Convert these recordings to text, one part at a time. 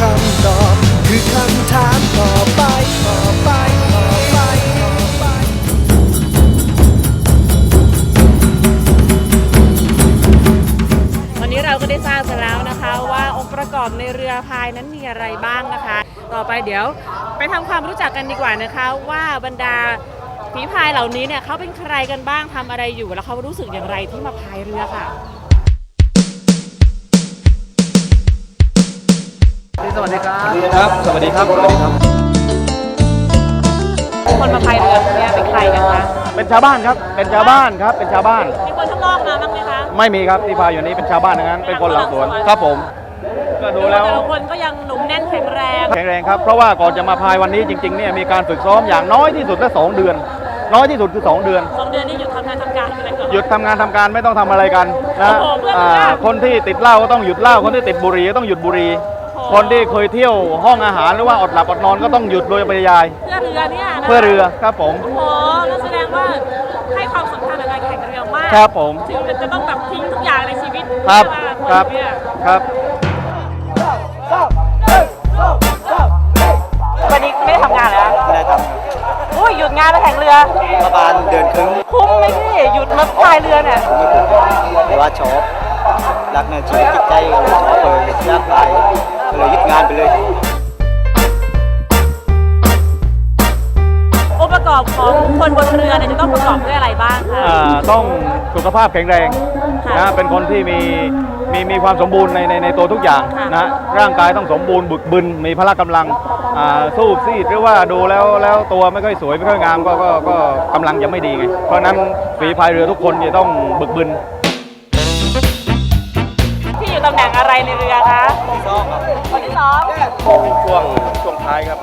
คำตอบ คือคำถามต่อไปต่อไปต่อไปวันนี้เราก็ได้ทราบกันแล้วนะคะว่าองค์ประกอบในเรือพายนั้นมีอะไรบ้างนะคะ ต่อไปเดี๋ยวไปทำความรู้จักกันดีกว่านะคะ ว่าบรรดาฝีพายเหล่านี้เนี่ยเขาเป็นใครกันบ้างทำอะไรอยู่ แล้วเขารู้สึกอย่างไรที่มาพายเรือค่ะ สวัสดีครับครับ สวัสดีครับ สวัสดีครับ คนมาพายเรือเนี่ยเป็นใครกันคะเป็นชาวบ้านครับ เป็นชาวบ้านครับ เป็นชาวบ้าน มีคนข้างนอกมาบ้างไหมคะ ไม่มีครับที่พายอยู่นี้เป็นชาวบ้านทั้งนั้น เป็นคนหลังสวน ครับผม ก็ดูแล้วแต่ละคนก็ยังหนุ่มแน่นแข็งแรง แข็งแรงครับ เพราะว่าก่อนจะมาพายวันนี้จริงๆเนี่ยมีการฝึกซ้อมอย่างน้อยที่สุดแค่สองเดือน น้อยที่สุดคือสองเดือนสองเดือนนี้หยุดทำงานทำการอะไรก่อนหยุดทำงานทำการไม่ต้องทำอะไรกันนะโอ้โหเพื่อนอ่าเพื่อนคนที่ติดเหล้าก็ต้องหยุดเหล้า คนที่ติดบุหรี่ก็ต้องหยุดบุหรี่โอ้โห คนที่เคยเที่ยวห้องอาหารหรือว่าอดหลับอดนอนก็ต้องหยุดโดยปริยาย เพื่อเรือเนี่ยนะเพื่อเรือครับผม โอ้โหนั่นแสดงว่าให้ความสำคัญกับการแข่งเรือมากครับผมถึงจะต้องแบบทิ้งทุกอย่างในชีวิตครับเพื่อครับนเนี่ยครับ วันนี้ไม่ได้ทำงานแล้วไม่ได้ทอุ้ยหยุดงานมาแข่งเรือำประมาณเดือนครึ่งคุ้มไหมพี่หยุดมาพายเรือเนี่ยไม่ถึงแต่ว่าชอบ รักในชีวิตจิตใจก็เลยชอบเลยอยากไปก็เลยยึดงานไปเลย องค์ประกอบของคนบนเรือเนี่ยจะต้องประกอบด้วยอะไรบ้างคะอ่าต้องสุขภาพแข็งแรงค่ะนะเป็นคนที่มีมีมีความสมบูรณ์ในในในตัวทุกอย่างค่ะนะร่างกายต้องสมบูรณ์บึกบึนมีพละกำลังอ่าสู้ซีดหรือว่าดูแล้วแล้วตัวไม่ค่อยสวยไม่ค่อยงามก็ก็ก็กำลังยังไม่ดีไงเพราะฉะนั้นฝีพายเรือทุกคนจะต้องบึกบึน ช่วงช่วงท้ายครับ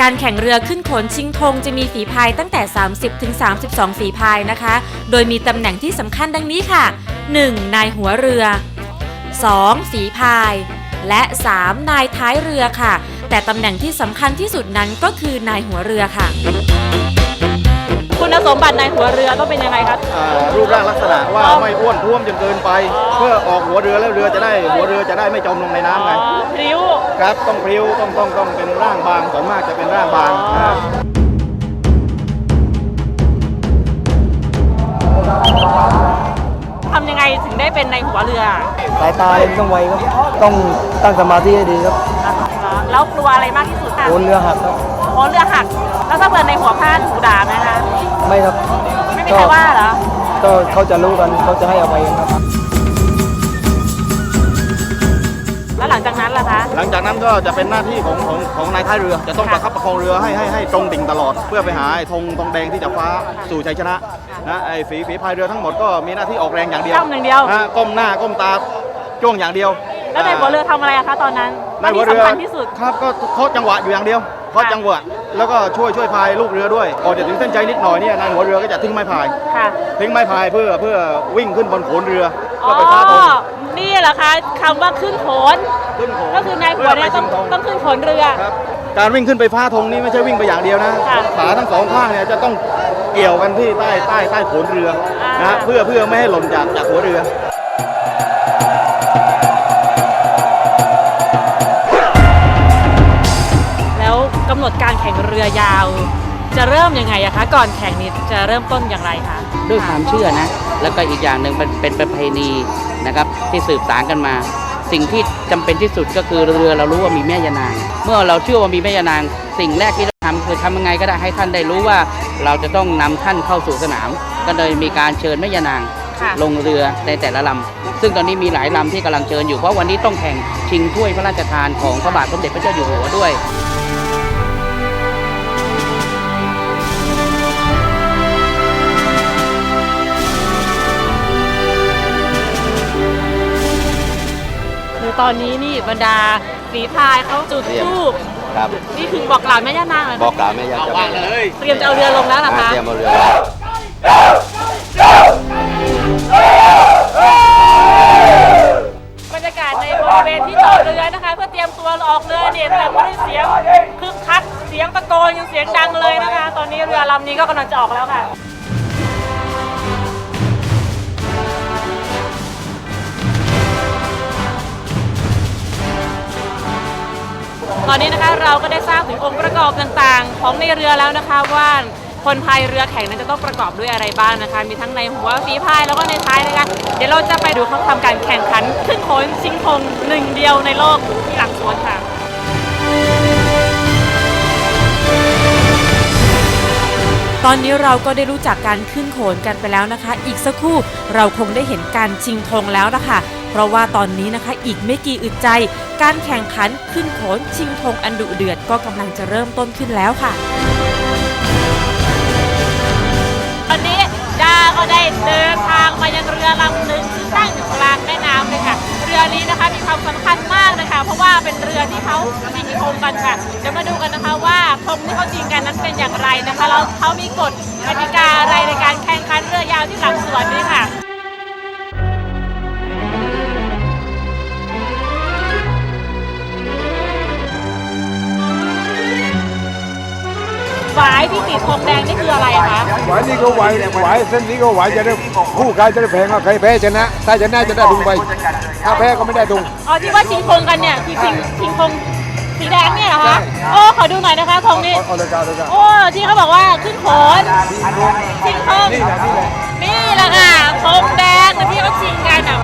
การแข่งเรือขึ้นโขนชิงธงจะมีฝีพายตั้งแต่ 30ถึง32 ฝีพายนะคะ โดยมีตำแหน่งที่สำคัญดังนี้ค่ะ 1. นายหัวเรือ 2. ฝีพาย และ 3. นายท้ายเรือค่ะ แต่ตำแหน่งที่สำคัญที่สุดนั้นก็คือนายหัวเรือค่ะ คุณสมบัติในหัวเรือต้องเป็นยังไงคะอ่ารูปร่างลักษณะว่าไม่อ้วนท้วมจนเกินไป เพื่อออกหัวเรือแล้วเรือจะได้หัวเรือจะได้ไม่จมลงในน้ำไงอ๋อพริ้ว ครับต้องพริ้วต้องต้องต้องเป็นร่างบางส่วนมากจะเป็นร่างบางนะครับ ทำยังไงถึงได้เป็นในหัวเรือสายตาเลยต้องไวครับ ต้องตั้งสมาธิให้ดีครับ แล้วกลัวอะไรมากที่สุดคะโอนเรือหักครับ โอ้เรือหัก แล้วถ้าเปิดในหัวพลาดถูกด่าไหมคะ ไม่ครับไม่มีใครว่าเหรอ ก็เขาจะรู้กันเขาจะให้อภัยกันครับ แล้วหลังจากนั้นล่ะคะ หลังจากนั้นก็จะเป็นหน้าที่ของของของนายท้ายเรือ จะต้องประคับประคองเรือให้ให้ให้ตรงดิ่งตลอด เพื่อไปหาไอ้ธงธงแดงที่จะฟ้าสู่ชัยชนะนะไอ้ฝีฝีพายเรือทั้งหมดก็มีหน้าที่ออกแรงอย่างเดียวก้มอย่างเดียวนะก้มหน้าก้มตาจ้วงอย่างเดียวแล้วในหัวเรือทำอะไรอะคะตอนนั้นในหัวเรือที่สำคัญที่สุด ครับก็เคาะจังหวะอยู่อย่างเดียว เคาะจังหวะแล้วก็ช่วยช่วยพายลูกเรือด้วยก่อนจะถึงเส้นชัยนิดหน่อยเนี่ยนายหัวเรือก็จะทิ้งไม้พาย ค่ะ ทิ้งไม้พายเพื่อเพื่อวิ่งขึ้นบนโขนเรืออ๋เพื่ออไปฟ้าธงนี่เหรอคะคำว่าขึ้นโขน ขึ้นโขนก็คือนายหัวเนี่ยต้องพื่ไปชิธต้องขึ้นโขนเรือ ครับ การวิ่งขึ้นไปฟ้าธงนี่ไม่ใช่วิ่งไปอย่างเดียวนะค่ะขาทั้งสองข้างเนี่ยจะต้องเกี่ยวกันที่ใต้ใต้ใต้โขนเรืออ่านนะเพื่อเพื่อไม่ให้หล่นจากจากหัวเรือำหนดการแข่งเรือยาว จะเริ่มยังไงอะคะ ก่อนแข่งนี้จะเริ่มต้นอย่างไรคะ ด้วยความเชื่อนะ แล้วก็อีกอย่างหนึ่งเป็นเป็นประเพณีนะครับที่สืบสานกันมา สิ่งที่จำเป็นที่สุดก็คือเรือเรารู้ว่ามีแม่ยานาง เมื่อเราเชื่อว่ามีแม่ยานาง สิ่งแรกที่เราทำคือทำยังไงก็ได้ให้ท่านได้รู้ว่าเราจะต้องนำท่านเข้าสู่สนาม ก็เลยมีการเชิญแม่ยานาง ค่ะ ลงเรือในแต่ละลำ ซึ่งตอนนี้มีหลายลำที่กำลังเชิญอยู่ เพราะวันนี้ต้องแข่งชิงถ้วยพระราชทานของพระบาทสมเด็จพระเจ้าอยู่หัวด้วย ตอนนี้นี่บรรดาฝีพายเขาจุดทูบครับนี่คือบอกกล่าวแม่ย่านางเลยบอกกล่าวแม่ยาจะไปเตรียมจะเอาเรือลงแล้วนะคะเตรียมเอาเรือบรรยากาศในบริเวณที่จอดเรือนะคะ เพื่อเตรียมตัวออกเรือเนี่ยแต่ไม่ได้เสียงคึกคักเสียงตะโกนยังเสียงดังเลยนะคะ ตอนนี้เรือลำนี้ก็กำลังจะออกแล้วค่ะ ตอนนี้นะคะเราก็ได้ทราบถึงองค์ประกอบต่างๆ ของในเรือแล้วนะคะว่าคนพายเรือแข่งนั้นจะต้องประกอบด้วยอะไรบ้างนะคะ มีทั้งในหัวฝีพายแล้วก็ในท้ายนะคะ เดี๋ยวเราจะไปดูเขาทำการแข่งขันขึ้นโขนชิงธงหนึ่งเดียวในโลกที่หลังสวนค่ะตอนนี้เราก็ได้รู้จักการขึ้นโขนกันไปแล้วนะคะ อีกสักครู่เราคงได้เห็นการชิงธงแล้วนะคะ ราะว่าตอนนี้นะคะอีกไม่กี่อึดใจ การแข่งขันขึ้นโขนชิงธงอันดุเดือดก็กำลังจะเริ่มต้นขึ้นแล้วค่ะ วันนี้ดาก็ได้เดินทางมายังเรือลำหนึ่งซึ่งตั้งอยู่กลางแม่น้ำเลยค่ะ เรือนี้นะคะมีความสำคัญมากนะคะเพราะว่าเป็นเรือที่เขาชิงธงกันค่ะเดี๋ยวมาดูกันนะคะว่าธงที่เขาชิงกันนั้นเป็นอย่างไรนะคะแล้วเขามีกฎกติกาอะไรในการแข่งขันเรือยาวที่หลังสวนนี้ค่ะ ที่ติดธงแดงนี่คืออะไรคะหวายนี่ก็ไหวไหวเส้นนี้ก็ไหวจะได้คู่ใครจะได้แพงก็ใครแพ้ชนะ ถ้าชนะจะได้ทุงไป ถ้าแพ้ก็ไม่ได้ทุงอ๋อที่ว่าชิงธงกันเนี่ยคือชิงชิงธงสีแดงเนี่ยเหรอคะโอ้ขอดูหน่อยนะคะธงนี้เอาเลยกันเอาเลยกันโอ้ที่เขาบอกว่าขึ้นโขนชิงธงนี่แหละนี่ละนี่แหละค่ะธงแดงที่เขาชิงกันอะ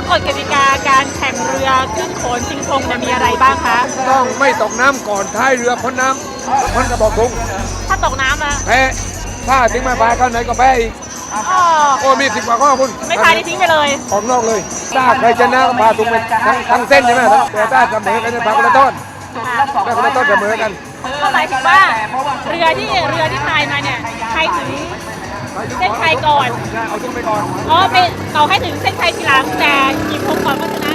แล้วกฎกติกาการแข่งเรือขึ้นโขนชิงธงเนี่ยมีอะไรบ้างคะต้องไม่ตกน้ำก่อนท้ายเรือพ้นน้ำพ้นกระบอกทุงถ้าตกน้ำอะแพ้ถ้าถึงมาพายเข้าไหนก็แพ้อีกอ๋อโอ้มีสิบกว่าข้อคุณไม่พายนี่ทิ้งไปเลยออกนอกเลยถ้าใครชนะก็พาทุงไปทั้งทั้งเส้นใช่ไหมแต่ถ้าเสมอกันจะพาคนละต้นถ้าคนละต้นเสมอกันก็หมายถึงว่าเรือที่เรือที่พายมาเนี่ยใครถึง เส้นชัยก่อนเอาทุงไปก่อนอ๋อเป็นต่อให้ถึงเส้นชัยทีหลังแต่หยิบธงก่อนก็ชนะ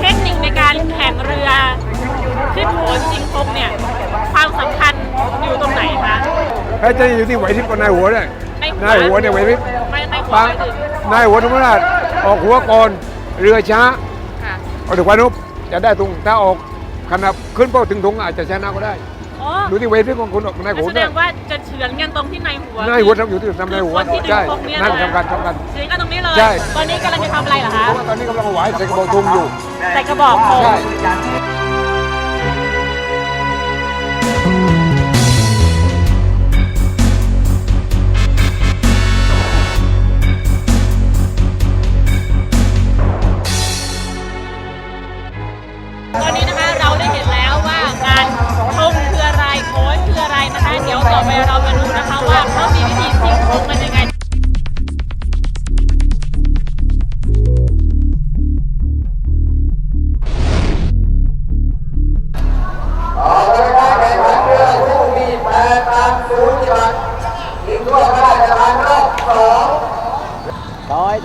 เทคนิคในการแข่งเรือ ขึ้นโขนชิงธงเนี่ย ความสำคัญอยู่ตรงไหนคะแพ้จะอยู่ที่ไหวพริบกับนายหัวเนี่ยในหัวนายหัวเนี่ยไหวพริบไม่ในหัวบางหมายถึงนายหัวธรรมราชออกหัวก่อนเรือช้าค่ะ เอาถึงวานุบจะได้ทุงถ้าออกขนาดขึ้นเป้าถึงทุงอาจจะชนะก็ได้ อ๋อดูที่เวทีของคุณออกนายหัวแสดด้วยงว่าจะเฉือนกันตรงที่ในหัวนายหัวทำอยู่ที่ทำนายหัวคนที่ดึงใช่ธงเนี่ยนั่นนะทำการทำการเฉือนกันตรงนี้เลยใช่ตอนนี้กำลังจะทำอะไรเหรอคะเพราะว่าตอนนี้กำลังเอาไหวใส่กระบอกทุงอยู่ใส่กระบอกธง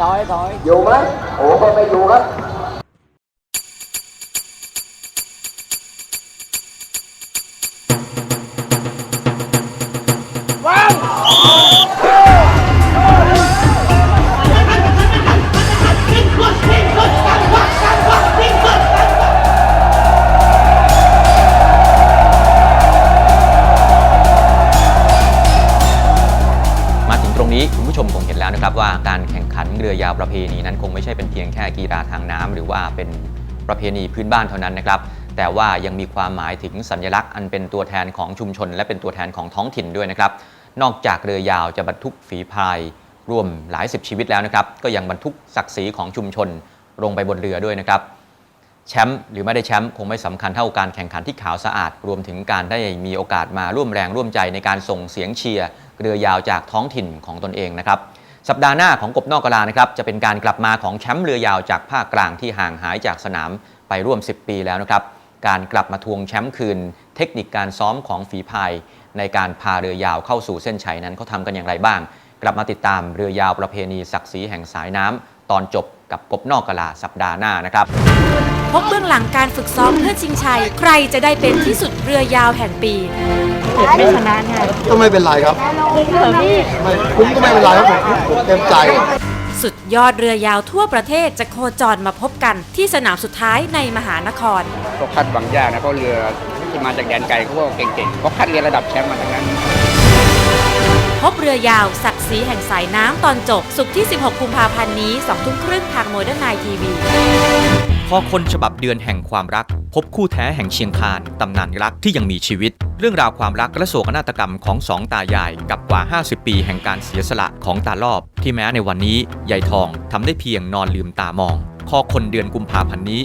ถอยถอยถอย อยาวประเพณีนั้นคงไม่ใช่เป็นเพียงแค่กีฬาทางน้ำหรือว่าเป็นประเพณีพื้นบ้านเท่านั้นนะครับ แต่ว่ายังมีความหมายถึงสัญลักษณ์อันเป็นตัวแทนของชุมชน และเป็นตัวแทนของท้องถิ่นด้วยนะครับ นอกจากเรือยาวจะบรรทุกฝีพายรวมหลายสิบชีวิตแล้วนะครับ ก็ยังบรรทุกศักดิ์ศรีของชุมชนลงไปบนเรือด้วยนะครับแชมป์หรือไม่ได้แชมป์คงไม่สำคัญเท่าการแข่งขันที่ขาวสะอาด รวมถึงการได้มีโอกาสมาร่วมแรงร่วมใจในการส่งเสียงเชียร์เรือยาวจากท้องถิ่นของตนเองนะครับ สัปดาห์หน้าของกบนอกกะลานะครับจะเป็นการกลับมาของแชมป์เรือยาวจากภาคกลางที่ห่างหายจากสนามไปร่วม 10 ปีแล้วนะครับ การกลับมาทวงแชมป์คืน เทคนิคการซ้อมของฝีพายในการพาเรือยาวเข้าสู่เส้นชัยนั้นเขาทำกันอย่างไรบ้าง กลับมาติดตามเรือยาวประเพณีศักดิ์ศรีแห่งสายน้ำตอนจบ กับกบนอกกะลาสัปดาห์หน้านะครับ พบเบื้องหลังการฝึกซ้อมเพื่อชิงชัย ใครจะได้เป็นที่สุดเรือยาวแห่งปีก็ไม่เป็นไรครับไม่คุ้มก็ไม่เป็นไรครับผมผมเต็มใจ สุดยอดเรือยาวทั่วประเทศจะโคจรมาพบกันที่สนามสุดท้ายในมหานคร ก็คัดบางยากนะเพราะเรือที่มาจากแดนไกลเขาก็เก่งๆเขาคัดเรียนระดับแชมป์มาจากนั้น พบเรือยาว ศักดิ์ศรีแห่งสายน้ำตอนจบ สุกที่ 16 กุมภาพันธ์นี้2ทุ่มครึ่งทางโมเดิร์นไนทีวี พอคนฉบับเดือนแห่งความรัก พบคู่แท้แห่งเชียงคานตำนานรักที่ยังมีชีวิต เรื่องราวความรักและโศกนาฏกรรมของสองตายาย กับกว่า 50 ปีแห่งการเสียสละของตาลอบ ที่แม้ในวันนี้ยายทองทำได้เพียงนอนลืมตามอง คอคนเดือนกุมภาพันธ์นี้